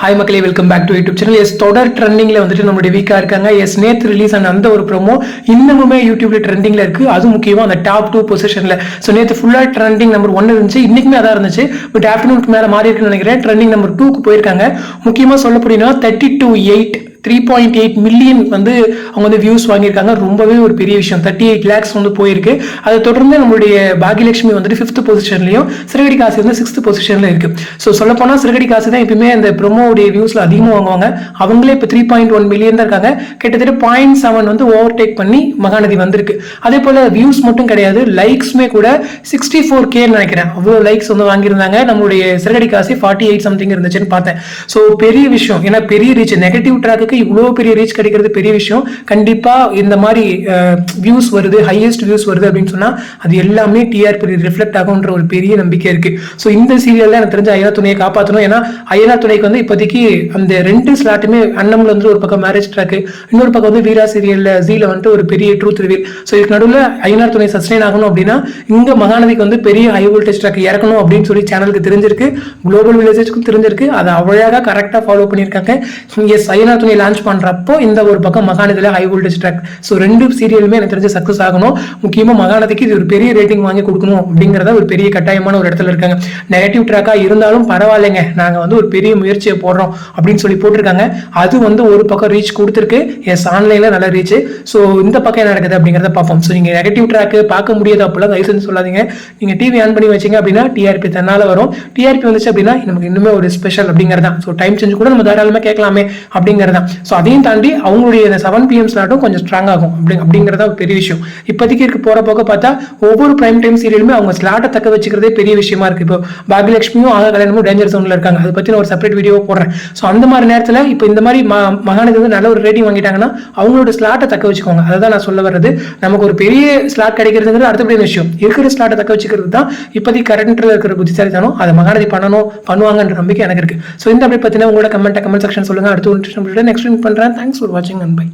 Hi மக்களே welcome back to YouTube channel S தொடர் ட்ரெண்டிங்ல வந்துட்டு நம்மளுடைய வீக்கா இருக்காங்க. எஸ் நேத்து ரிலீஸ் ஆன அந்த ஒரு ப்ரோமோ இன்னமுமே யூடியூப்ல ட்ரெண்டிங்ல இருக்கு. அது முக்கியமா அந்த டாப் டூ பொசிஷன்ல ஸோ நேத்து ஃபுல்லா ட்ரெண்டிங் நம்பர் ஒன் இருந்துச்சு. இன்னைக்குமே அதான் இருந்துச்சு. பட் ஆஃப்டர்நூனுக்கு மேல மாறி இருக்குன்னு நினைக்கிறேன். ட்ரெண்டிங் நம்பர் டூக்கு போயிருக்காங்க. முக்கியமா சொல்ல போனீங்கன்னா thirty two eight three point eight million வந்து அவங்க வந்து வியூஸ் வாங்கியிருக்காங்க. ரொம்பவே ஒரு பெரிய விஷயம். தேர்ட்டி எயிட் லேக்ஸ் வந்து போயிருக்கு. அதை தொடர்ந்து நம்மளுடைய பாகியலட்சுமி வந்துட்டு ஃபிஃப்த் பொசிஷன்லையும் சிறுகடி காசு வந்து சிக்ஸ்த் பொசிஷன்ல இருக்கு. ஸோ சொல்ல போனால் காசு தான் எப்பயுமே அந்த ப்ரொமோடைய வியூஸ்ல அதிகமாக வாங்குவாங்க. அவங்களே இப்போ த்ரீ பாயிண்ட் ஒன் மில்லியன் தான் இருக்காங்க. கிட்டத்தட்ட பாயிண்ட் செவன் வந்து ஓவர் டேக் பண்ணி மகாநதி வந்திருக்கு. அதே போல வியூஸ் மட்டும் கிடையாது. லைக்ஸ்மே கூட சிக்ஸ்டி ஃபோர் கே நினைக்கிறேன். அவ்வளோ லைக்ஸ் வந்து வாங்கியிருந்தாங்க. நம்மளுடைய சிறகடி காசு ஃபார்ட்டி எயிட் சம்திங் இருந்துச்சுன்னு பார்த்தேன். ஸோ பெரிய விஷயம். ஏன்னா பெரிய ரீச் நெகட்டிவ் ட்ராக்கு இவ்வளோ பெரிய ரீச் கிடைக்கிறது பெரிய விஷயம். கண்டிப்பா இந்த மாதிரி வியூஸ் வருது ஹையஸ்ட் வியூஸ் வருது அப்படின்னு சொன்னால் அது எல்லாமே டிஆர்பி ரிஃப்ளெக்ட் ஆகும்ன்ற ஒரு பெரிய நம்பிக்கை இருக்கு. ஸோ இந்த சீரியல்ல எனக்கு தெரிஞ்ச அயலா துணையை காப்பாற்றணும் ஏன்னா அயலா துணைக்கு வந்து இப்போதைக்கு அந்த ரெண்டு ஸ்லாட்டுமே அண்ணம்ல வந்து ஒரு பக்கம் மேரேஜ் ட்ராக்கு இன்னொரு பக்கம் வந்து வீரா சீரியல்ல ஜீல வந்துட்டு ஒரு பெரிய ட்ரூத் ரிவீல் ஸோ இதுக்கு நடுவில் ஐநார் துணை சஸ்டெயின் ஆகணும் அப்படின்னா இந்த மகாநதிக்கு வந்து பெரிய ஹை வோல்டேஜ் ட்ராக் இறக்கணும் அப்படின்னு சொல்லி சேனலுக்கு தெரிஞ்சிருக்கு. குளோபல் வில்லேஜஸ்க்கும் தெரிஞ்சிருக்கு. அதை அவ்வளோ கரெக்டாக ஃபாலோ பண்ணியிருக்காங்க. எஸ் ஐநார் துணை லான்ச் பண்ணுறப்போ இந்த ஒரு பக்கம் மகாநதியில ஹை வோல்டேஜ் ட்ராக் ஸோ ரெண்டு சீரியலுமே எனக்கு தெரிஞ்சு சக்ஸஸ் ஆகணும். முக்கியமாக மகாநதிக்கு இது ஒரு பெரிய ரேட்டிங் வாங்கி கொடுக்கணும் அப்படிங்கிறத ஒரு பெரிய கட்டாயமான ஒரு இடத்துல இருக்காங்க. நெகட்டிவ் ட்ராக்காக இருந்தாலும் பரவாயில்லைங்க. நாங்கள் வந்து ஒரு பெரிய முயற்சியை போடுறோம் அப்படின்னு சொல்லி போட்டிருக்காங்க. அது வந்து ஒரு பக்கம் ரீச் கொடுத்துருக்கு. எஸ் ஆன்லைனில் நல்ல ரீச் ஸோ இந்த பக்கம் என்ன நடக்குது அப்படிங்கிறத பார்ப்போம். ஸோ நீங்கள் நெகட்டிவ் ட்ராக்கு பார்க்க முடியாது அப்பெல்லாம் தயவு செஞ்சு சொல்லாதீங்க. நீங்கள் டிவி ஆன் பண்ணி வச்சீங்க அப்படின்னா டிஆர்பி தன்னால் வரும். டிஆர்பி வந்துச்சு அப்படின்னா நமக்கு இன்னுமே ஒரு ஸ்பெஷல் அப்படிங்கிறதான் ஸோ டைம் செஞ்சு கூட நம்ம தாராளமாக கேட்கலாமே அப்படிங்கிறதான் ஸோ அதையும் தாண்டி அவங்களுடைய இந்த செவன் பிஎம் ஸ்லாட்டும் கொஞ்சம் ஸ்ட்ராங் ஆகும். அப்படி அப்படிங்கிறத ஒரு பெரிய விஷயம். இப்போதைக்கு இருக்க போகிற போக பார்த்தா ஒவ்வொரு பிரைம் டைம் சீரியலுமே அவங்க ஸ்லாட்டை தக்க வச்சுக்கிறதே பெரிய விஷயமா இருக்கு. இப்போ பாகியலட்சுமியும் ஆக கல்யாணமும் டேஞ்சர் சோனில் இருக்காங்க. அதை பத்தி நான் ஒரு செப்பரேட் வீடியோ போடுறேன். ஸோ அந்த மாதிரி நேரத்தில் இப்போ இந்த மாதிரி மகானுக்கு வந்து நல்ல ஒரு ரேட்டிங் வாங்கிட்டாங்கன்னா அவங்களோட ஸ்லாட்டை தக்க வச்சுக்கோங்க. அதை தான் நான் சொல்ல வர்றது. நமக்கு ஒரு பெரிய ஸ்லாட் கிடைக்கிறதுங்கிறது அடுத்தபடியான விஷயம். இருக்கிற ஸ்லாட்டை தக்க வச்சுக்கிறது தான் இப்போதைக்கு கரண்ட்ல இருக்கிற புத்திசாலித்தனம். அதை மகாநதி பண்ணணும் பண்ணுவாங்கன்ற நம்பிக்கை எனக்கு இருக்கு. ஸோ இந்த அப்படி பார்த்தீங்கன்னா உங்களோட கமெண்ட் கமெண்ட் செக்ஷன் சொல்லுங்க. அடுத்து நெக்ஸ்ட் நெக்ஸ்ட் பண்றேன் தேங்க்ஸ் ஃபார் வாட்சிங் அண்ட் பை